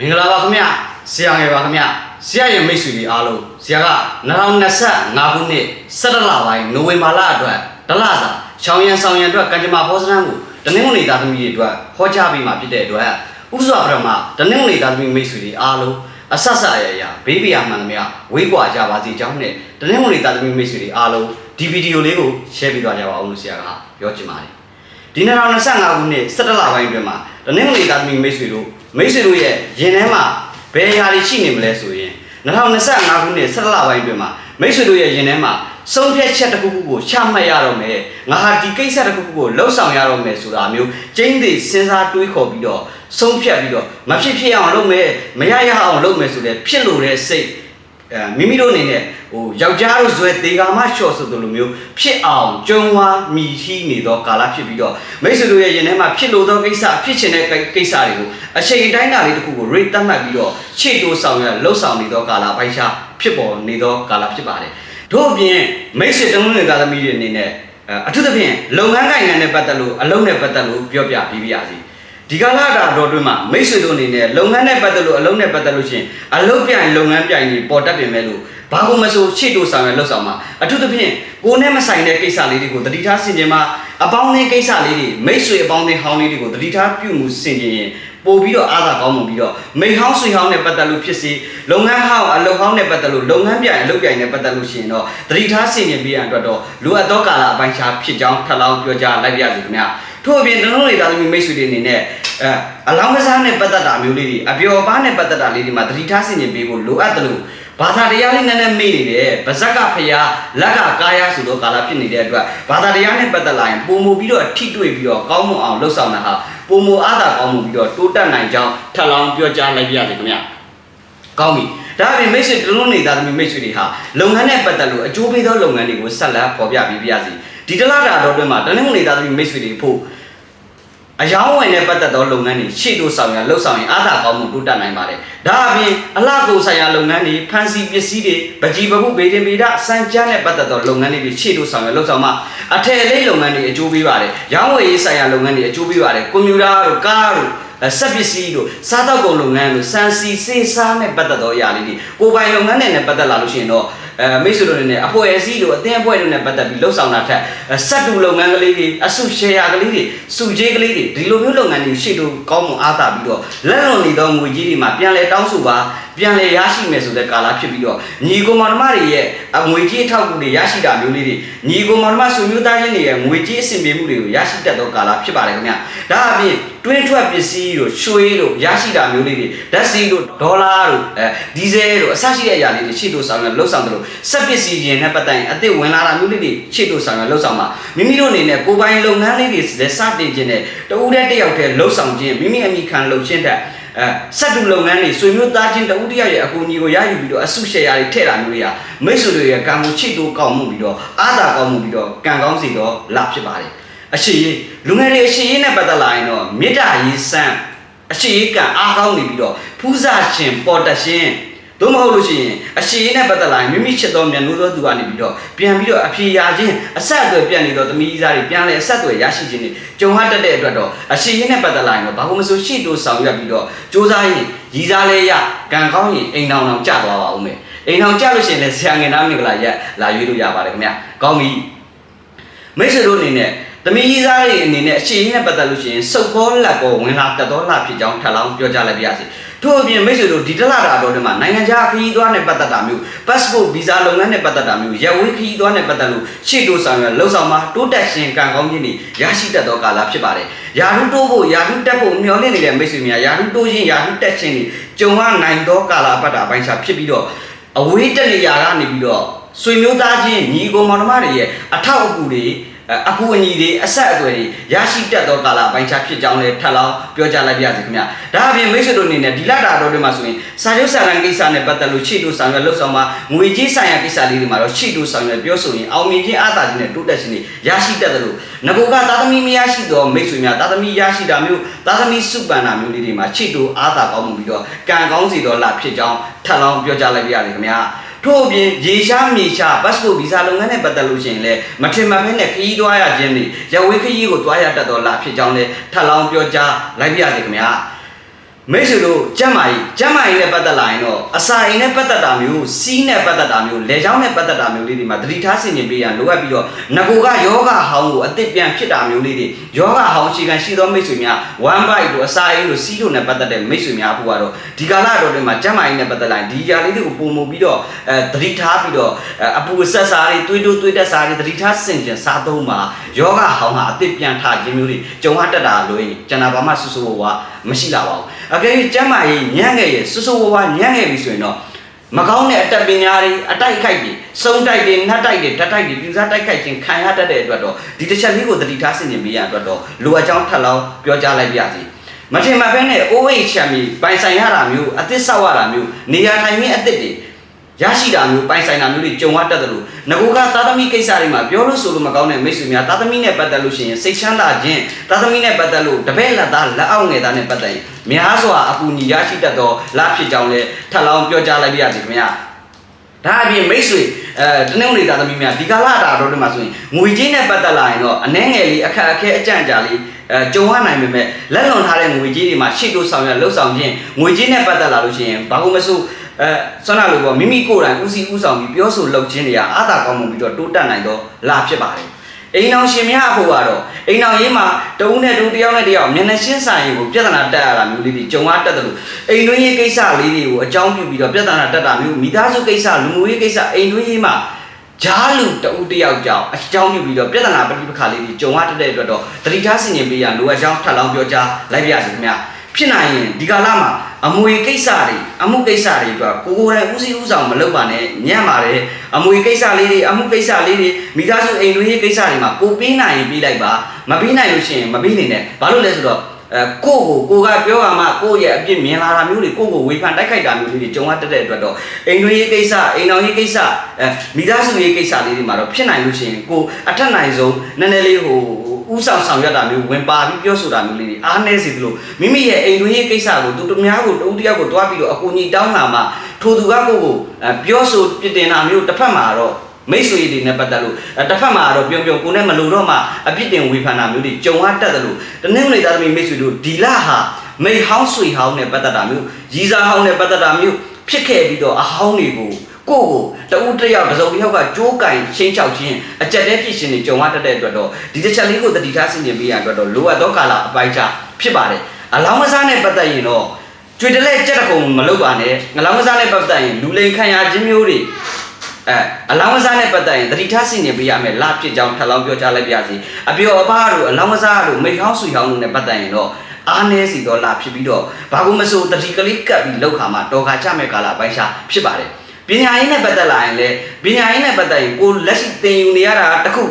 မင်္ဂလာပါခင်ဗျဆရာငယ်ပါခင်ဗျဆရာရဲ့မိတ်ဆွေတွေအားလုံးဆရာက2025ခုနှစ်17လပိုင်းနိုဝင်ဘာလအတွက်ဒလစာချောင်းရံဆောင်ရံအတွက်ကံကြမ္မာဟောစတန်းကိုတနင်္ဂနွေသားသမီးတွေအတွက်ဟောကြားပေးမှာဖြစ်တဲ့အတွက်ဥစွာပရမတနင်္ဂနွေသားသမီးမိတ်ဆွေတွေအားလုံးအဆက်ဆက်အရာရာဘေးပြာမှန်သမျှဝေးကွာကြပါစေကြောင်းနဲ့တနင်္ဂနွေသားသမီးမိတ်ဆွေတွေအားလုံးဒီဗီဒီယိုလေးကို share ပေးသွားကြပါအောင်လို့ဆရာကပြောချင်ပါတယ်ဒီ2025ခုနှစ်17လပိုင်းအတွင်းမှာ တနင်္ဂနွေသားသမီးမိတ်ဆွေတို့မိတ်ဆွေတို့ရဲ့ရင်ထဲမှာဘယ်အရာတွေရှိနေမလဲဆိုရင်2025ခုနှစ်17လပိုင်းအတွင်းမှာမိတ်ဆွေတို့ရဲ့ရင်ထဲမှာဆုံးဖြတ်ချက်တစ်ခုခုကိုချမှတ်ရတော့မယ်ငါဟာဒီကိစ္စတစ်ခုခုကိုလှုပ်ဆောင်ရတော့မယ်ဆိုတာမျိုးကျင်းသေးစဉ်းစားတွေးခေါ်ပြီးတော့ဆုံးဖြတ်ပြီးတော့မဖြစ်ဖြစ်အောင်လုပ်မယ်မရရအောင်လုပ်မယ်ဆိုတဲ့ဖြစ်လို့တဲ့စိတ်အဲ မိမိတို့အနေနဲ့ဟိုယောက်ျားတို့ဇွဲတေကာမလျှော့ဆိုသလိုမျိုးဖြစ်အောင်ကြုံဝါမြည်ရှိနေသောကာလဖြစ်ပြီးတော့မိတ်ဆွေတို့ရဲ့ရင်ထဲမှာဖြစ်လို့သောကိစ္စဖြစ်ချင်တဲ့ကိစ္စတွေကိုအချိန်အတိုင်းအတာလေးတစ်ခုကို rate သတ်မှတ်ပြီးတော့ခြေတိုးဆောင်ရလှုပ်ဆောင်နေသောကာလပိုင်းခြားဖြစ်ပေါ်နေသောကာလဖြစ်ပါတယ်တို့အပြင်မိတ်ဆွေတလုံးတွေကသမီးတွေအနေနဲ့အဲအထူးသဖြင့်လုပ်ငန်းကိုင်ငံနဲ့ပတ်သက်လို့အလုပ်နဲ့ပတ်သက်လို့ပြောပြပြီးပြရစီ ဒီကလာတာတော့တွင်မှာမိတ်ဆွေတို့အနေနဲ့လုပ်ငန်းနဲ့ပတ်သက်လို့အလုပ်နဲ့ပတ်သက်လို့ရှရင်အလုပ်ပြိုင်လုပ်ငန်းပြိုင်ကြီးပေါ်တတ်ပြင်မဲ့လို့ဘာလို့မဆိုရှေ့တို့ဆောင်ရလှုပ်ဆောင်မှာအထူးသဖြင့်ကိုယ်နဲ့မဆိုင်တဲ့ကိစ္စလေးတွေကိုတတိထားဆင်ခြင်မှာအပေါင်းအသင်းကိစ္စလေးတွေမိတ်ဆွေအပေါင်းအသင်းဟောင်းလေးတွေကိုတတိထားပြုမှုဆင်ခြင်ရင်ပို့ပြီးတော့အားသာကောင်းမှုပြီးတော့မိတ်ဟောင်းဆွေဟောင်းနဲ့ပတ်သက်လို့ဖြစ်စေလုပ်ငန်းဟောင်းအလုပ်ဟောင်းနဲ့ပတ်သက်လို့လုပ်ငန်းပြိုင်အလုပ်ပြိုင်နဲ့ပတ်သက်လို့ရှိရင်တော့တတိထားဆင်ခြင်ပေးရန်အတွက်တော့လိုအပ်သောကာလအပိုင်းခြားဖြစ်ကြောင်းထပ်လောင်းပြောကြားလိုက်ပါရစေခင်ဗျာ ထို့အပြင်ကျွန်တော်တို့တွေသားသမီးမိတ်ဆွေတွေအနေနဲ့အဲအလောင်းကစားနဲ့ပတ်သက်တာမျိုးလေးတွေအပျော်ပါးနဲ့ပတ်သက်တာလေးတွေမှာတတိထားဆင်ခြင်ပေးဖို့လိုအပ်တယ်လို့ဘာသာတရားလေးနည်းနည်းမေ့နေတယ်ဗဇက်ကဖရာလက်ကကာယဆိုတော့ကာလဖြစ်နေတဲ့အတွက်ဘာသာတရားနဲ့ပတ်သက်လာရင်ပုံမူပြီးတော့ထိတွေ့ပြီးတော့ကောင်းမွန်အောင်လှုပ်ဆောင်တာဟာပုံမူအားသာကောင်းမှုပြီးတော့တိုးတက်နိုင်ကြောင်းထပ်လောင်းပြောကြားလိုက်ပြရစေခင်ဗျာကောင်းပြီဒါအပြင်မိတ်ဆွေတလုံးနေတာသမီးမိတ်ဆွေတွေဟာလုပ်ငန်းနဲ့ပတ်သက်လို့အကျိုးပေးသောလုပ်ငန်းတွေကိုဆက်လက်ဖော်ပြပေးပြရစီဒီတလားတာတော့တွင်မှာတနင်္ဂနွေနေတာသမီးမိတ်ဆွေတွေဖို့ အယောင်းဝင်နဲ့ပတ်သက်သောလုပ်ငန်းတွေရှေ့တို့ဆောင်ရလှုပ်ဆောင်ရင်အားသာကောင်းမှုတိုးတက်နိုင်ပါတယ်။ဒါအပြင်အလှကုန်ဆိုင်ရာလုပ်ငန်းတွေဖန်စီပစ္စည်းတွေပကြီးပခုဗေဒင်ဗေဒစံကြမ်းနဲ့ပတ်သက်သောလုပ်ငန်းတွေရှေ့တို့ဆောင်ရလှုပ်ဆောင်မှအထည်လေးလုပ်ငန်းတွေအကျိုးပေးပါတယ်။ရောင်းဝယ်ရေးဆိုင်ရာလုပ်ငန်းတွေအကျိုးပေးပါတယ်။ကွန်ပျူတာတို့ကားတို့အဲစက်ပစ္စည်းတို့စားတောက်ကုန်လုပ်ငန်းတို့စံစီစေးစားနဲ့ပတ်သက်သောအရာလေးတွေကိုပိုင်လုပ်ငန်းတွေနဲ့ပတ်သက်လာလို့ရှိရင်တော့ အဲမိတ်ဆွေတို့တွေနဲ့အဖွဲ့အစည်းတို့အသင်းအဖွဲ့တို့နဲ့ပတ်သက်ပြီးလှုပ်ဆောင်တာထက်စက်တူလုပ်ငန်းကလေးတွေအစုရှယ်ယာကလေးတွေစုကြေးကလေးတွေဒီလိုမျိုးလုပ်ငန်းတွေရှေ့တို့ကောင်းမွန်အားသာပြီးတော့လက်လွန်နေသောငွေကြီးတွေမှာပြန်လဲတောင်းဆိုပါ ပြန်လဲရရှိမယ်ဆိုတဲ့ကာလဖြစ်ပြီးတော့ညီကိုမောင်နှမတွေရဲ့ငွေကြီးအထောက်အကူတွေရရှိတာမျိုးလေးတွေညီကိုမောင်နှမဆွေမျိုးသားချင်းတွေရဲ့ငွေကြီးအဆင်ပြေမှုတွေကိုရရှိတတ်သောကာလဖြစ်ပါတယ်ခင်ဗျဒါအပြင်တွင်းထွက်ပစ္စည်းတို့ရွှေတို့ရရှိတာမျိုးလေးတွေဓာတ်ဆီတို့ဒေါ်လာတို့အဲဒီဇယ်တို့အစရှိတဲ့အရာလေးတွေရှေ့တို့ဆောင်ရလှုပ်ဆောင်တယ်လို့စက်ပစ္စည်းချင်းနဲ့ပတ်သက်ရင်အစ်စ်ဝင်လာတာမျိုးလေးတွေရှေ့တို့ဆောင်ရလှုပ်ဆောင်မှာမိမိတို့အနေနဲ့ကိုယ်ပိုင်လုပ်ငန်းလေးတွေစတင်ခြင်းနဲ့တဦးတည်းတစ်ယောက်တည်းလှုပ်ဆောင်ခြင်းမိမိအမိခံလှုပ်ခြင်းတဲ့ အဲစက်တူလုပ်ငန်းတွေဆွေမျိုးသားချင်းတဦးတယောက်ရဲ့အကူအညီကိုရယူပြီးတော့အစုရှယ်ယာတွေထည့်တာမျိုးတွေကမိတ်ဆွေတွေရဲ့ကံမှုချစ်တိုးကောင်းမှုပြီးတော့အားသာကောင်းမှုပြီးတော့ကံကောင်းစီတော့လာဖြစ်ပါတယ်အရှိရေးလူငယ်တွေအရှိရေးနဲ့ပတ်သက်လာရင်တော့မေတ္တာရေးစံအရှိရေးကံအားကောင်းနေပြီးတော့ဖူးစာရှင်ပေါ်တရှင် သို့မဟုတ်လို့ရှိရင်အရှိရေးနဲ့ပတ်သက်လာရင်မိမိချစ်သောမြန်လို့သောသူကနေပြီးတော့ပြန်ပြီးတော့အဖြေရခြင်းအဆက်အသွယ်ပြတ်နေသောသမီးသားတွေပြန်လဲအဆက်အသွယ်ရရှိခြင်းတွေကြုံရတတ်တဲ့အတွက်တော့အရှိရေးနဲ့ပတ်သက်လာရင်တော့ဘာလို့မဆိုရှေ့တိုးဆောင်ရွက်ပြီးတော့စူးစမ်းရင်ရည်စားလဲရကံကောင်းရင်အိမ်တော်တော်ကျသွားပါဦးမယ်အိမ်တော်ကျလို့ရှိရင်လည်းဆရာငယ်သားမင်္ဂလာရက်လာရွေးလို့ရပါတယ်ခင်ဗျာကောင်းပြီမိတ်ဆွေတို့အနေနဲ့သမီးကြီးသားတွေအနေနဲ့အရှိရေးနဲ့ပတ်သက်လို့ရှိရင်စုပ်ကောလက်ကောဝင်လာတတ်သောလှဖြစ်ကြောင်းထပ်လောင်းပြောကြားလိုက်ပါရစေ ထို့အပြင်မိတ်ဆွေတို့ဒီတလတာတော်တွေမှာနိုင်ငံခြားခရီးသွားနဲ့ပတ်သက်တာမျိုး passport visa လုပ်ငန်းနဲ့ပတ်သက်တာမျိုးရပ်ဝေးခရီးသွားနဲ့ပတ်သက်လို့ရှေ့တိုးဆောင်ရလှုပ်ဆောင်မှာတိုးတက်ရှင်ကံကောင်းခြင်းတွေရရှိတတ်သောကာလဖြစ်ပါတယ်။ယာရုတိုးဖို့ယာရုတက်ဖို့မျှော်လင့်နေတဲ့မိတ်ဆွေများယာရုတိုးခြင်းယာရုတက်ခြင်းတွေကြုံရနိုင်သောကာလပတ်တာပိုင်းခြားဖြစ်ပြီးတော့အဝေးတက်နေရာကနေပြီးတော့ဆွေမျိုးသားချင်းညီကိုမောင်နှမတွေရဲ့အထောက်အကူတွေ အကူအညီတွေအဆက်အသွယ်တွေရရှိတတ်သောကာလပိုင်းခြားဖြစ်ကြောင်းလည်းထပ်လောင်းပြောကြားလိုက်ပါရစေခင်ဗျာဒါအပြင်မိတ်ဆွေတို့အနေနဲ့ဒီလတာတော်တွေမှာဆိုရင်စာချုပ်စာတမ်းကိစ္စနဲ့ပတ်သက်လို့ရှေ့တို့ဆောင်ရွက်လှုပ်ဆောင်မှာငွေကြေးဆိုင်ရာကိစ္စလေးတွေမှာတော့ရှေ့တို့ဆောင်ရွက်ပြောဆိုရင်အောင်မြင်ခြင်းအားသာခြင်းနဲ့တိုးတက်ခြင်းတွေရရှိတတ်တယ်လို့ငကိုကသာသမီမရရှိသောမိတ်ဆွေများသာသမီရရှိတာမျိုးသာသမီစုပန်တာမျိုးလေးတွေမှာရှေ့တို့အားသာကောင်းမှုပြီးတော့ကံကောင်းစီတော်လာဖြစ်ကြောင်းထပ်လောင်းပြောကြားလိုက်ပါရစေခင်ဗျာ ထို့အပြင်ရေရှားမြေရှား passport visa လုပ်ငန်းနဲ့ပတ်သက်လို့ရှိရင်လည်းမထင်မှတ်ဘဲနဲ့ခရီးသွားရခြင်းတွေရဝေးခရီးကိုသွားရတတ်တော်လာဖြစ်ကြောင်းလည်းထပ်လောင်းပြောကြားလိုက်ပါရစေခင်ဗျာ မိတ်ဆွေတို့ကျမ်းမာရေးကျမ်းမာရေးနဲ့ပတ်သက်လာရင်တော့အစာအိမ်နဲ့ပတ်သက်တာမျိုးစီးနဲ့ပတ်သက်တာမျိုးလေချောင်းနဲ့ပတ်သက်တာမျိုးလေးတွေမှာသတိထားဆင်ခြင်ပေးရန်လိုအပ်ပြီးတော့ငကိုကယောဂဟောင်းကိုအသစ်ပြန်ဖြစ်တာမျိုးလေးတွေယောဂဟောင်းရှိကန်ရှိသောမိတ်ဆွေများ one bite တို့အစာအိမ်တို့စီးတို့နဲ့ပတ်သက်တဲ့မိတ်ဆွေများအခုကတော့ဒီကာလတော်တွေမှာကျမ်းမာရေးနဲ့ပတ်သက်လာရင်ဒီຢာလေးတွေကိုပုံမှုပြီးတော့အဲသတိထားပြီးတော့အဲအပူဆက်စားတွေတွေးတိုးတွေးတက်စားတွေသတိထားဆင်ခြင်စားသုံးမှာယောဂဟောင်းဟာအသစ်ပြန်ထခြင်းမျိုးတွေကြုံရတတ်တာလို့ရင်ကျွန်တော်ဘာမှဆူဆူဝါမရှိလာပါဘူးအကယ်၍ကျမ်းမာရေးညံ့ငယ်ရဲ့ဆူဆူဝါဝါညံ့ငယ်ပြီဆိုရင်တော့မကောင်းတဲ့အတက်ပညာတွေအတိုက်ခိုက်တွေစုံတိုက်တွေနှက်တိုက်တွေဓာတ်တိုက်တွေပြူစားတိုက်ခိုက်ခြင်းခံရတတ်တဲ့အတွက်တော့ဒီတစ်ချက်လေးကိုသတိထားဆင်ခြင်ပေးရအတွက်တော့လိုအပ်ကြောင်းထပ်လောင်းပြောကြားလိုက်ပါရစေမထင်မှတ်ဘဲနဲ့ OH ချမ်းမီပိုင်ဆိုင်ရတာမျိုးအသစ်ဆောက်ရတာမျိုးနေရာထိုင်ရင်းအသစ်တွေ ရရှိတာမျိုးပိုင်ဆိုင်တာမျိုးတွေကြုံရတတ်တယ်လို့ငကူကသာသမီကိစ္စတွေမှာပြောလို့ဆိုလို့မကောင်းတဲ့မိတ်ဆွေများသာသမီနဲ့ပတ်သက်လို့ရှိရင်စိတ်ချမ်းသာခြင်းသာသမီနဲ့ပတ်သက်လို့တပည့်လက်သားလက်အောက်ငယ်သားနဲ့ပတ်သက်ရင်များစွာအကူအညီရရှိတတ်သောလဖြစ်ကြောင်းလဲထပ်လောင်းပြောကြားလိုက်ပါရစေခင်ဗျာဒါအပြင်မိတ်ဆွေအဲတနင်္ဂနွေသားသမီးများဒီကာလတာတော့ဒီမှာဆိုရင်ငွေကြေးနဲ့ပတ်သက်လာရင်တော့အနှဲငယ်လေးအခက်အခဲအကြံကြာလေးအဲကြုံရနိုင်ပေမဲ့လက်လွန်ထားတဲ့ငွေကြေးတွေမှာရှေ့လို့ဆောင်ရလှုပ်ဆောင်ခြင်းငွေကြေးနဲ့ပတ်သက်လာလို့ရှိရင်ဘာလို့မဆို အဲဆွမ်းနာလို့ပေါ့မိမိကိုယ်တိုင်ဦးစီးဦးဆောင်ပြီးပြောဆိုလုပ်ခြင်းတွေကအာသာကောင်းမှုပြီးတော့တိုးတက်နိုင်တော့လာဖြစ်ပါတယ်အိမ်အောင်ရှင်များအဖို့ကတော့အိမ်အောင်ရေးမှာတဦးနဲ့တူတယောက်နဲ့တယောက်မျက်နှာရှင်းဆိုင်ကိုပြဿနာတက်ရတာမျိုးလေးတွေကြုံရတတ်တယ်လို့အိမ်တွင်းရေးကိစ္စလေးတွေကိုအကြောင်းပြုပြီးတော့ပြဿနာတက်တာမျိုးမိသားစုကိစ္စလူမှုရေးကိစ္စအိမ်တွင်းရေးမှာဂျားလူတဦးတယောက်ကြောင့်အကြောင်းပြုပြီးတော့ပြဿနာပဋိပက္ခလေးတွေကြုံရတတ်တဲ့အတွက်တော့တတိထားဆင်ခြင်ပေးရလိုအပ်ကြောင်းထပ်လောင်းပြောကြားလိုက်ပါရစေခင်ဗျာ ဖြစ်နိုင်ရင်ဒီကာလမှာအမွေကိစ္စတွေအမှုကိစ္စတွေအတွက်ကိုကိုယ်တိုင်ဦးစီးဦးဆောင်မလုပ်ပါနဲ့ညံ့ပါတယ်အမွေကိစ္စလေးတွေအမှုကိစ္စလေးတွေမိသားစုအိမ်တွင်းရေးကိစ္စတွေမှာကိုပေးနိုင်ရင်ပေးလိုက်ပါမပေးနိုင်လို့ရှိရင်မပေးနေနဲ့ဘာလို့လဲဆိုတော့ အဲကိုကိုကိုကပြောရမှကိုရဲ့အပြစ်မြင်လာတာမျိုးတွေကိုကိုဝေဖန်တိုက်ခိုက်တာမျိုးလေးတွေကြုံရတတ်တဲ့အတွက်တော့အိမ်တွင်းရေးကိစ္စအိမ်တော်ရေးကိစ္စအဲမိသားစုရေးကိစ္စလေးတွေမှာတော့ဖြစ်နိုင်လို့ရှိရင်ကိုအထက်နိုင်ဆုံးနည်းနည်းလေးဟိုဥဆောင်ဆောင်ရွက်တာမျိုးဝင်ပါပြီးပြောဆိုတာမျိုးလေးတွေအားနည်းစေသလိုမိမိရဲ့အိမ်တွင်းရေးကိစ္စကိုသူတို့များကိုတုံးတယောက်ကိုတွားပြီးတော့အကူအညီတောင်းလာမှထိုသူကကိုကိုအဲပြောဆိုပြတင်တာမျိုးတစ်ဖက်မှာတော့ မိတ်ဆွေတွေနဲ့ပတ်သက်လို့အဲတစ်ဖက်မှာတော့ပြုံပြုံကိုနဲ့မလို့တော့မှအပြစ်တင်ဝေဖန်တာမျိုးတွေကြုံရတတ်တယ်လို့တနင်္ဂနွေသားသမီးမိတ်ဆွေတို့ဒီလဟာမိဟောင်းဆွေဟောင်းနဲ့ပတ်သက်တာမျိုးရီစာဟောင်းနဲ့ပတ်သက်တာမျိုးဖြစ်ခဲ့ပြီးတော့အဟောင်းတွေကိုကိုကိုတဦးတစ်ယောက်တစ်စုံတစ်ယောက်ကကြိုးကင်ချင်းချောက်ချင်းအကြက်တဲဖြစ်ရှင်နေကြုံရတတ်တဲ့အတွက်တော့ဒီတစ်ချက်လေးကိုတတိထားဆင်ခြင်ပေးရအတွက်တော့လိုအပ်သောကာလအပိုင်းခြားဖြစ်ပါတယ်အလောင်းမစားနဲ့ပတ်သက်ရင်တော့ကျွေတလဲကြက်တကုံမလုပ်ပါနဲ့ငလောင်းမစားနဲ့ပတ်သက်ရင်လူလိန်ခံရခြင်းမျိုးတွေ အဲအလောင်းကစားနဲ့ပတ်သက်ရင်တတိထားဆင်နေပေးရမယ်လဖြစ်ကြောင်းထပ်လောင်းပြောကြားလိုက်ပါရစေအပြောအပားတို့အလောင်းကစားတို့မိဟောင်းဆွေဟောင်းတို့နဲ့ပတ်သက်ရင်တော့အားနည်းစီတော့လာဖြစ်ပြီးတော့ဘာလို့မဆိုတတိကလေးကပ်ပြီးလောက်ခါမှာတော်ခါချမဲ့ကာလပိုင်းခြားဖြစ်ပါတယ်ပညာရေးနဲ့ပတ်သက်လာရင်လည်းပညာရေးနဲ့ပတ်သက်ရင်ကိုလက်ရှိသင်ယူနေရတာတစ်ခု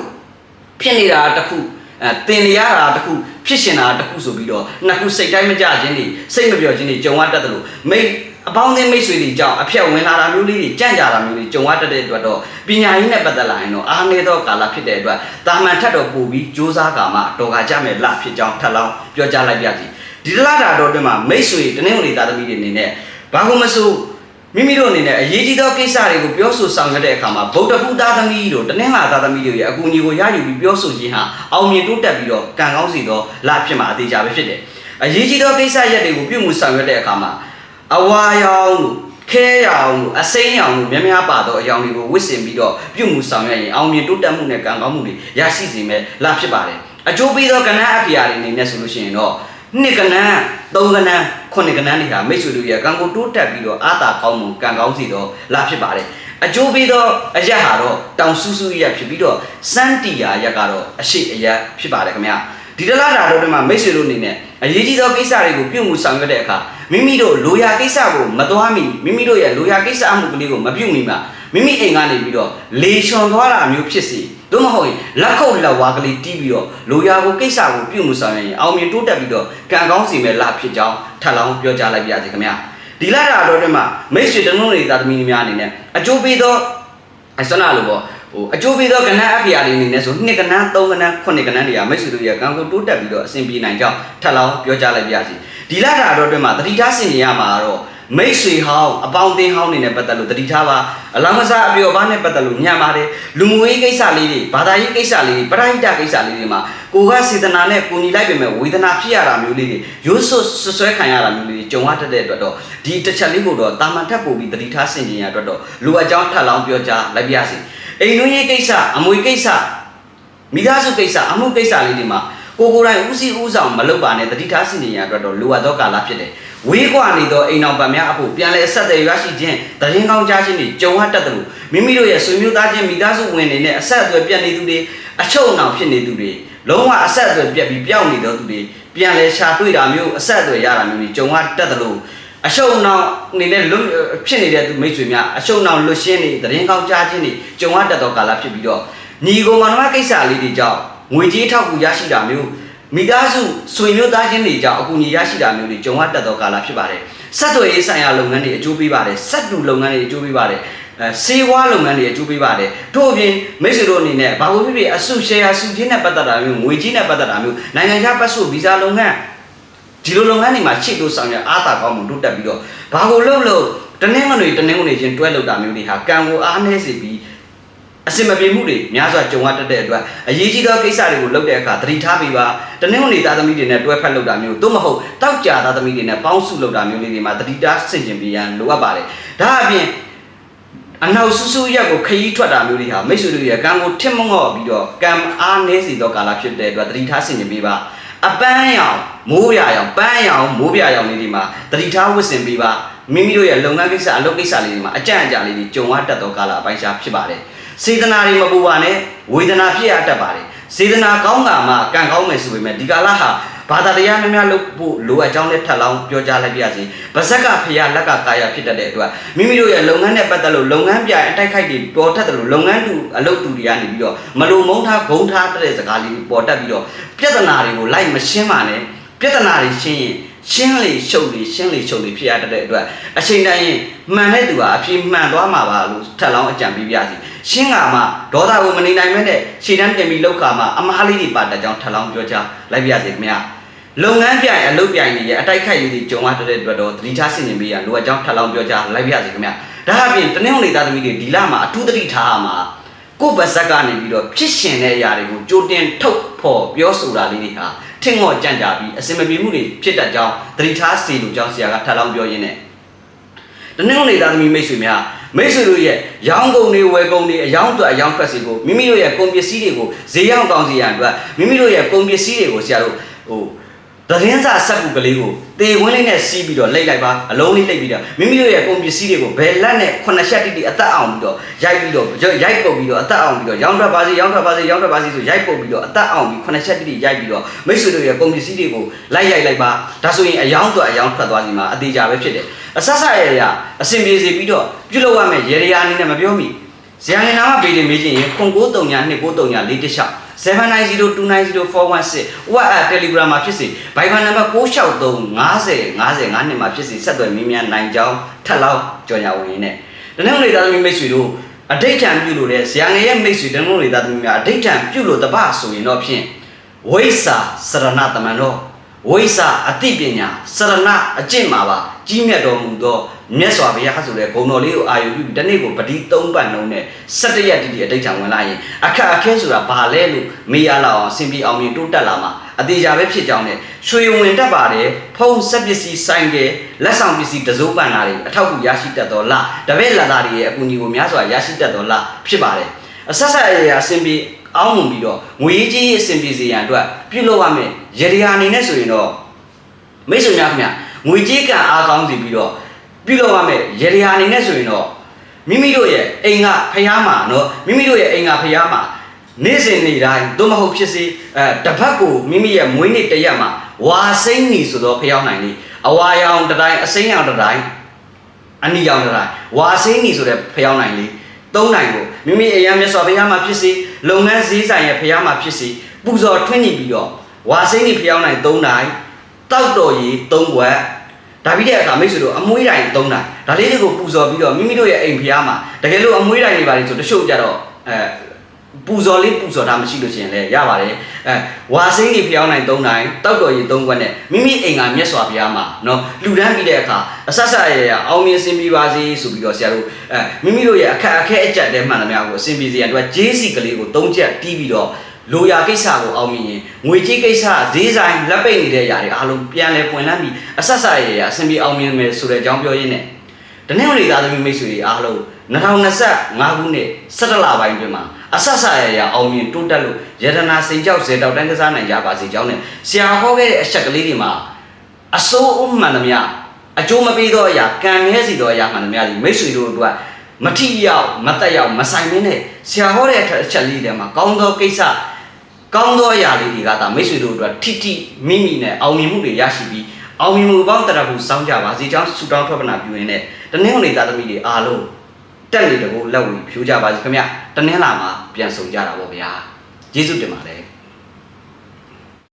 ဖြစ်နေတာတစ်ခုအဲသင်နေရတာတစ်ခုဖြစ်ရှင်တာတစ်ခုဆိုပြီးတော့နှစ်ခုစိတ်တိုင်းမကြခြင်းတွေစိတ်မပြောခြင်းတွေကြုံရတတ်တယ်လို့မိတ် အပေါင်းအသင်းမိတ်ဆွေတွေကြောင့်အဖြက်ဝင်လာတာမျိုးလေးတွေကြံ့ကြာတာမျိုးတွေကြုံရတတ်တဲ့အတွက်တော့ပညာရေးနဲ့ပတ်သက်လာရင်တော့အားနည်းသောကာလဖြစ်တဲ့အတွက်တာမန်ထက်တော့ပို့ပြီးစ조사ကာမှတော်ကကြမဲ့လဖြစ်ကြောင်းထပ်လောင်းပြောကြားလိုက်ပါစီဒီတလားတာတော့တွင်မှာမိတ်ဆွေတနင်္ဂနွေသားသမီးတွေအနေနဲ့ဘာလို့မဆိုမိမိတို့အနေနဲ့အရေးကြီးသောကိစ္စတွေကိုပြောဆိုဆောင်ရွက်တဲ့အခါမှာဗုဒ္ဓဖူသားသမီးတို့တနင်္လာသားသမီးတွေရဲ့အကူအညီကိုရယူပြီးပြောဆိုခြင်းဟာအောင်မြင်တိုးတက်ပြီးတော့ကံကောင်းစီသောလဖြစ်မှာအသေးချာပဲဖြစ်တယ်။အရေးကြီးသောကိစ္စရပ်တွေကိုပြုမှုဆောင်ရွက်တဲ့အခါမှာ အဝါရောင်တို့ခဲရောင်တို့အစိမ်းရောင်တို့များများပါသောအယောင်တွေကိုဝစ်စင်ပြီးတော့ပြုမှုဆောင်ရွက်ရင်အောင်မြင်တိုးတက်မှုနဲ့ကံကောင်းမှုတွေရရှိစေမယ်လဖြစ်ပါတယ်။အကျိုးပေးသောကဏ္ဍအဖျားတွေအနေနဲ့ဆိုလို့ရှိရင်တော့နှစ်ကဏ္ဍသုံးကဏ္ဍခုနှစ်ကဏ္ဍတွေဟာမိတ်ဆွေတို့ရဲ့ကံကိုတိုးတက်ပြီးတော့အာသာကောင်းမှုကံကောင်းစီတော့လာဖြစ်ပါတယ်အကျိုးပေးသောအရက်ဟာတော့တောင်ဆူဆူရက်ဖြစ်ပြီးတော့စန်းတီယာရက်ကတော့အရှိအရက်ဖြစ်ပါတယ်ခင်ဗျာ ဒီတလားတာတို့တွေမှာမိတ်ဆွေတို့အနေနဲ့အရေးကြီးသောကိစ္စတွေကိုပြုမှုဆောင်ရွက်တဲ့အခါမိမိတို့လိုရာကိစ္စကိုမသွားမီမိမိတို့ရဲ့လိုရာကိစ္စအမှုကလေးကိုမပြုမီမှာမိမိအိမ်ကနေပြီးတော့လေချွန်သွားတာမျိုးဖြစ်စီသို့မဟုတ်ရင်လက်ခုပ်လက်ဝါးကလေးတီးပြီးတော့လိုရာကိုကိစ္စကိုပြုမှုဆောင်ရွက်ရင်အောင်မြင်တိုးတက်ပြီးတော့ကံကောင်းစီမဲ့လဖြစ်ကြောင်းထပ်လောင်းပြောကြားလိုက်ပါရစေခင်ဗျာဒီလာတာတော့တွေမှာမိတ်ဆွေတနုံးတွေသားသမီးများအနေနဲ့အကျိုးပေးသောအစနာလို့ပေါ့ ဟိုအကျိုးပေးသောကဏ္ဍအဖျားလေးအနေနဲ့ဆို2ကဏ္ဍ3ကဏ္ဍ9ကဏ္ဍတွေကမိတ်ဆွေတို့ရဲ့ကံကိုတိုးတက်ပြီးတော့အဆင်ပြေနိုင်ကြောင်းထပ်လောင်းပြောကြားလိုက်ပါရစီဒီလာတာတော့အတွင်းမှာတတိထားဆင်နေရမှာတော့မိတ်ဆွေဟောင်းအပေါင်းအသင်းဟောင်းနေနဲ့ပတ်သက်လို့တတိထားပါအလောင်းမစားအပြောဘာနဲ့ပတ်သက်လို့ညံပါတယ်လူမှုရေးကိစ္စလေးတွေဘာသာရေးကိစ္စလေးတွေပရိဟိတကိစ္စလေးတွေမှာကိုကစေတနာနဲ့ကိုညီလိုက်ပေမဲ့ဝေဒနာဖြစ်ရတာမျိုးလေးတွေရိုးစွဆွဆွဲခံရတာမျိုးလေးတွေကြုံရတတ်တဲ့အတွက်တော့ဒီတစ်ချက်လေးကိုတော့တာမန်ထပ်ပို့ပြီးတတိထားဆင်ကျင်ရအတွက်တော့လူအကြောင်းထပ်လောင်းပြောကြားလိုက်ပါရစီ အိမ်နွေးရေးကိစ္စအမွေကိစ္စမိသားစုကိစ္စအမှုကိစ္စလေးတွေမှာကိုကိုယ်တိုင်ဦးစီးဦးဆောင်မလုပ်ပါနဲ့တတိထားဆင်ကျင်ရအတွက်တော့လိုအပ်သောကာလဖြစ်တယ်ဝေးကွာနေသောအိမ်အောင်ပတ်များအဖို့ပြန်လဲအဆက်အသွယ်ရရှိခြင်းတရင်ကောင်းကြားခြင်းတွေကြုံရတတ်တယ်လို့မိမိတို့ရဲ့ဆွေမျိုးသားချင်းမိသားစုဝင်တွေနဲ့အဆက်အသွယ်ပြတ်နေသူတွေအချုပ်အနှောင်ဖြစ်နေသူတွေလုံးဝအဆက်အသွယ်ပြတ်ပြီးပျောက်နေသောသူတွေပြန်လဲရှာတွေ့တာမျိုးအဆက်အသွယ်ရတာမျိုးတွေကြုံရတတ်တယ်လို့ အရှုံနောင်အနေနဲ့လွတ်ဖြစ်နေတဲ့သူမိတ်ဆွေများအရှုံနောင်လွတ်ရှင်းနေတရင်ကောင်းကြားခြင်းတွေကြုံရတတ်သောကာလဖြစ်ပြီးတော့ညီကောင်မတော်ကိစ္စလေးတွေကြောင့်ငွေကြေးထောက်ကူရရှိတာမျိုးမိသားစုဆွေမျိုးသားချင်းတွေကြောင့်အကူအညီရရှိတာမျိုးတွေကြုံရတတ်သောကာလဖြစ်ပါတယ်။ဆက်သွယ်ရေးဆိုင်ရာလုပ်ငန်းတွေအကျိုးပေးပါတယ်။စက်တူလုပ်ငန်းတွေအကျိုးပေးပါတယ်။အဲစေဝါလုပ်ငန်းတွေအကျိုးပေးပါတယ်။ထို့အပြင်မိတ်ဆွေတို့အနေနဲ့ဘာလို့ဖြစ်ဖြစ်အစုရှယ်ယာစုချင်းနဲ့ပတ်သက်တာမျိုးငွေကြီးနဲ့ပတ်သက်တာမျိုးနိုင်ငံခြားပတ်စုဗီဇာလုပ်ငန်း ဒီလိုလုပ်ငန်းတွေမှာချစ်လို့ဆောင်ရအားသာကောင်းမှုတိုးတက်ပြီးတော့ဘာကိုလုပ်လို့တနင်္ဂနွေတနင်္ဂနွေချင်းတွဲလုပ်တာမျိုးတွေဟာကံကိုအားနည်းစေပြီးအစင်မပြေမှုတွေများစွာကြုံရတတ်တဲ့အတွက်အရေးကြီးသောကိစ္စတွေကိုလုပ်တဲ့အခါသတိထားပြီးပါတနင်္ဂနွေသားသမီးတွေနဲ့တွဲဖက်လုပ်တာမျိုးသို့မဟုတ်တောက်ကြသားသမီးတွေနဲ့ပေါင်းစုလုပ်တာမျိုးလေးတွေမှာသတိထားဆင်ခြင်ပြီးရန်လိုအပ်ပါတယ်ဒါအပြင်အနောက်ဆူဆူရက်ကိုခရီးထွက်တာမျိုးတွေဟာမိတ်ဆွေတို့ရဲ့ကံကိုထစ်မငော့ပြီးတော့ကံအားနည်းစေသောကာလဖြစ်တဲ့အတွက်သတိထားဆင်ခြင်ပြီးပါ အပန်းရောင်မိုးပြရောင်ပန်းရောင်မိုးပြရောင်လေးတွေမှာသတိထားဝတ်ဆင်ပြီးပါမိမိတို့ရဲ့လုပ်ငန်းကိစ္စအလုပ်ကိစ္စလေးတွေမှာအကြံအကြလေးတွေကြုံရတတ်သောကာလအပိုင်းခြားဖြစ်ပါတယ်စေတနာတွေမပူပါနဲ့ဝေဒနာဖြစ်ရတတ်ပါတယ်စေတနာကောင်းတာမှကံကောင်းမယ်ဆိုပေမဲ့ဒီကာလဟာ ဘာသာတရားများများလုပ်ဖို့လိုအပ်ကြောင်းနဲ့ထပ်လောင်းပြောကြားလိုက်ပါရစေ။ဗဇက်ကဖရာလက်ကကာယဖြစ်တတ်တဲ့အတွက်မိမိတို့ရဲ့လုပ်ငန်းနဲ့ပတ်သက်လို့လုပ်ငန်းပြအတိုက်ခိုက်တွေပေါ်တတ်တယ်လို့လုပ်ငန်းတူအလုပ်တူတွေကနေပြီးတော့မလုံမုန်းထားဂုံထားတဲ့စကားလေးတွေပေါ်တတ်ပြီးတော့ပြဿနာတွေကိုလိုက်မရှင်းပါနဲ့ပြဿနာတွေရှင်းရင်ရှင်းလေရှုပ်လေရှင်းလေရှုပ်လေဖြစ်ရတတ်တဲ့အတွက်အချိန်တိုင်းရင်မှန်တဲ့သူဟာအပြည့်မှန်သွားမှာပါလို့ထပ်လောင်းအကြံပေးပြစီရှင်းကမှဒေါသကိုမနေနိုင်မဲနဲ့ခြေတန်းတင်ပြီးလောက်ခါမှအမားလေးတွေပါတတ်ကြောင်းထပ်လောင်းပြောကြားလိုက်ပြစီခင်ဗျာ လုပ်ငန်းပြိုင်အလုပ်ပြိုင်တွေရဲ့အတိုက်ခိုက်ရေးတွေကြုံရတဲ့အတွက်တော့သတိထားဆင်ခြင်ပေးရလိုအပ်ကြောင်းထပ်လောင်းပြောကြားလိုက်ပြစီခင်ဗျာဒါအပြင်တနင်္ဂနွေသားသမီးတွေဒီလမှာအထူးသတိထားရမှာကိုယ့်ဗဇက်ကနေပြီးတော့ဖြစ်ရှင်တဲ့အရာတွေကိုကြိုတင်ထုတ်ဖော်ပြောဆိုတာလေးတွေဟာထင်ငေါ်ကြံ့ကြာပြီးအစင်မပြေမှုတွေဖြစ်တတ်ကြောင်းသတိထားစီလိုကြောင်းဆရာကထပ်လောင်းပြောရင်းနဲ့တနင်္ဂနွေသားသမီးမိတ်ဆွေများမိတ်ဆွေတို့ရဲ့ရောင်းကုန်တွေဝယ်ကုန်တွေအယောင်းအတွက်အယောင်းထွက်စီကိုမိမိတို့ရဲ့ကုန်ပစ္စည်းတွေကိုဈေးရောက်ကောင်းစီရန်အတွက်မိမိတို့ရဲ့ကုန်ပစ္စည်းတွေကိုဆရာတို့ဟို သတင်းစာစက်ကူကလေးကိုတေဝင်းလေးနဲ့စီးပြီးတော့လိတ်လိုက်ပါအလုံးလေးလိတ်ပြီးတော့မိမိတို့ရဲ့ကုန်ပစ္စည်းတွေကိုဘယ်လက်နဲ့ခုနှစ်ချက်တိတိအသက်အောင်ပြီးတော့ရိုက်ပြီးတော့ရိုက်ပုတ်ပြီးတော့အသက်အောင်ပြီးတော့ရောင်းထွက်ပါစေရောင်းထွက်ပါစေရောင်းထွက်ပါစေဆိုရိုက်ပုတ်ပြီးတော့အသက်အောင်ပြီးခုနှစ်ချက်တိတိရိုက်ပြီးတော့မိတ်ဆွေတို့ရဲ့ကုန်ပစ္စည်းတွေကိုလိုက်ရိုက်လိုက်ပါဒါဆိုရင်အယောင်းတော့အယောင်းထွက်သွားစီမှာအသေးကြပဲဖြစ်တယ်အဆက်ဆက်ရရအစင်ပြေစီပြီးတော့ပြုလုပ်ရမယ်ရေရရာအနေနဲ့မပြောမိ ဇာနေနာမပေတင်မေးခြင်းရင်ခွန်939 239 4တစ်790290416 WhatsApp Telegram မှာဖြစ်စေ Viber နံပါတ်663 50 50 9မှာဖြစ်စေဆက်သွယ်မင်းများနိုင်ကြောင်းထပ်လောက်ကြော်ညာဝင်ရင်းနဲ့တနင်္ဂနွေသားသမီးမိတ်ဆွေတို့အဋိဋ္ဌံပြုလို့တဲ့ဇာငယ်ရဲ့မိတ်ဆွေတနင်္ဂနွေသားသမီးများအဋိဋ္ဌံပြုလို့တပဆိုရင်တော့ဖြင့်ဝိဆာစရဏတမန်တော်ဝိဆာအတိပညာစရဏအကျင့်မှာပါကြီးမြတ်တော်မူသော မြတ်စွာဘုရားဆိုတဲ့ဂုဏ်တော်လေးကိုအာရုံပြုပြီးတနေ့ကိုပတိ၃ပတ်နှုံးနဲ့၁၇ရက်တိတိအတိတ်ချံဝင်လာရင်အခက်အခဲဆိုတာဘာလဲလို့မေးရလောက်အောင်ဆင်ပြေအောင်မြင်တိုးတက်လာမှာအသေးချာပဲဖြစ်ကြောင်းနဲ့ရွှေဝင်တက်ပါတယ်ဖုံးဆက်ပစ္စည်းဆိုင်ကလက်ဆောင်ပစ္စည်းတစိုးပန်တာတွေအထောက်အကူရရှိတတ်တော်လားတပည့်လာသားတွေရဲ့အကူအညီကိုများစွာရရှိတတ်တော်လားဖြစ်ပါတယ်အဆက်ဆက်ရရအဆင်ပြေအောင်းမှုပြီးတော့ငွေကြီးအဆင်ပြေစေရန်အတွက်ပြုလုပ်ရမယ်ရရအနေနဲ့ဆိုရင်တော့မိတ်ဆွေများခင်ဗျငွေကြီးကံအားကောင်းစီပြီးတော့ ပြုလုပ်ရမယ်ရရအနေနဲ့ဆိုရင်တော့မိမိတို့ရဲ့အိမ်ကဖျားမှာနော်မိမိတို့ရဲ့အိမ်ကဖျားမှာနေ့စဉ်နေ့တိုင်းသို့မဟုတ်ဖြစ်စေအဲတစ်ဖက်ကိုမိမိရဲ့မွေးနေ့တစ်ရက်မှာဝါစိမ့်နေဆိုတော့ဖျောင်းနိုင်လေအဝါရောင်တစ်တိုင်းအစိမ်းရောင်တစ်တိုင်းအနီရောင်တစ်တိုင်းဝါစိမ့်နေဆိုတဲ့ဖျောင်းနိုင်လေသုံးနိုင်ကိုမိမိအရာမြတ်စွာဘုရားမှာဖြစ်စေလုပ်ငန်းစည်းဆိုင်ရဲ့ဘုရားမှာဖြစ်စေပူဇော်ထွန်းညှိပြီးတော့ဝါစိမ့်နေဖျောင်းနိုင်သုံးနိုင်တောက်တော်ရီသုံးခွက် ဒါပြီးတဲ့အခါမိတ်ဆွေတို့အမွှေးတိုင်းသုံးတာဒါလေးတွေကိုပူဇော်ပြီးတော့မိမိတို့ရဲ့အိမ်ဖျားမှာတကယ်လို့အမွှေးတိုင်းတွေပါလေဆိုတချို့ကြတော့အဲပူဇော်လေးပူဇော်တာမရှိလို့ရှိရင်လည်းရပါတယ်အဲဝါစိမ့်တွေဖျောင်းနိုင်၃နိုင်တောက်တော်ကြီး၃ခွက်နဲ့မိမိအိမ်ကမြတ်စွာဘုရားမှာနော်လှူဒန်းပြီးတဲ့အခါအဆက်ဆက်ရရအောင်မြင်စင်ပြီးပါစေဆိုပြီးတော့ဆရာတို့အဲမိမိတို့ရဲ့အခက်အခဲအကျက်တဲမှန်သမျှကိုအစင်ပြေစေရန်အတွက်ဂျေးစီကလေးကို၃ချက်တီးပြီးတော့ လိုရာကိစ္စကိုအောင်မြင်ရင်ငွေကြီးကိစ္စဈေးဆိုင်လက်ပိတ်နေတဲ့ຢာတွေအားလုံးပြန်လဲပွင့်လန်းပြီးအဆက်ဆက်ရရအစင်ပြေအောင်မြင်မယ်ဆိုတဲ့အကြောင်းပြောရင်းနဲ့တနင်္ဂနွေသားသမီးမိတ်ဆွေတွေအားလုံး2025ခုနှစ်17လပိုင်းတွင်မှာအဆက်ဆက်ရရအောင်မြင်တိုးတက်လို့ယတနာစိန်ကြောက်ဇေတောက်တန်းကစားနိုင်ကြပါစေကြောင်းနဲ့ဆရာဟောခဲ့တဲ့အချက်ကလေးတွေမှာအစိုးအမှန်သမျှအကျိုးမပေးသောအရာကံမြဲစီသောအရာမှန်သမျှဒီမိတ်ဆွေတို့အတွက်မထိရောက်မတက်ရောက်မဆိုင်မင်းနဲ့ဆရာဟောတဲ့အချက်လေးတွေမှာကောင်းသောကိစ္စ ကောင်းသောအရာလေးတွေကဒါမိတ်ဆွေတို့အတွက်ထိထိမိမိနဲ့အောင်မြင်မှုတွေရရှိပြီးအောင်မြင်မှုပေါင်းတရဖို့စောင်းကြပါစေကြောင်းဆုတောင်းထွက်ပနာပြုရင်းနဲ့တနင်္ဂနွေသားသမီးတွေအားလုံးတက်လေတကူလက်ဝီဖြိုးကြပါစေခင်ဗျတနင်္လာမှာပြန်ဆောင်ကြတာပေါ့ဗျာယေရှုတင်ပါတယ်